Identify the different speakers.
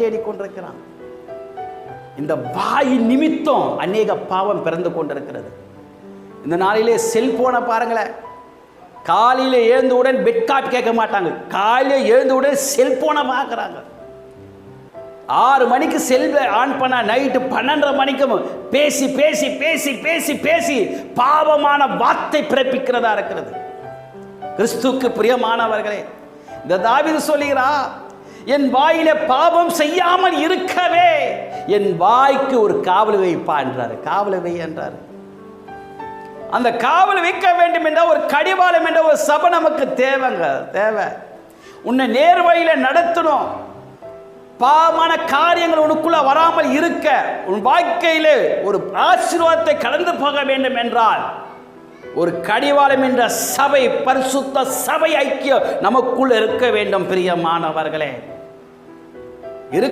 Speaker 1: தேடிக்கொண்டிருக்கிறான். இந்த வாய் நிமித்தம் அநேக பாவம் பிறந்து கொண்டிருக்கிறது. இந்த நாளிலே செல்போனை பாருங்களேன் காலையில் எழுந்தவுடன் பெட்காட் கேட்க மாட்டாங்க. காலையில் எழுந்தவுடன் செல்போனை பார்க்குறாங்க. ஆறு மணிக்கு செல்வை ஆன் பண்ண நைட்டு பன்னெண்டரை மணிக்கும் பேசி பேசி பேசி பேசி பேசி பாவமான வார்த்தை பிறப்பிக்கிறதா இருக்கிறது. கிறிஸ்துக்கு பிரியமானவர்களே இந்த தாவிது சொல்லுகிறா என் வாயிலே பாவம் செய்யாமல் இருக்கவே. என் வாய்க்கு ஒரு காவல் வைப்பா என்றாரு. காவல் வை அந்த காவல் வைக்க வேண்டும் என்ற ஒரு கடிவாளம் என்ற ஒரு சபை நமக்கு தேவைங்க தேவை. உன்னை நேர் வழியில நடத்தணும். பாவமான காரியங்கள் உனக்குள்ள வராமல் இருக்க. உன் வாழ்க்கையிலே ஒரு ஆசீர்வாதத்தை கடந்து போக வேண்டும் என்றால் ஒரு கடிவாளம் என்ற சபை பரிசுத்த சபை ஐக்கியம் நமக்குள் இருக்க வேண்டும் பிரியமானவர்களே.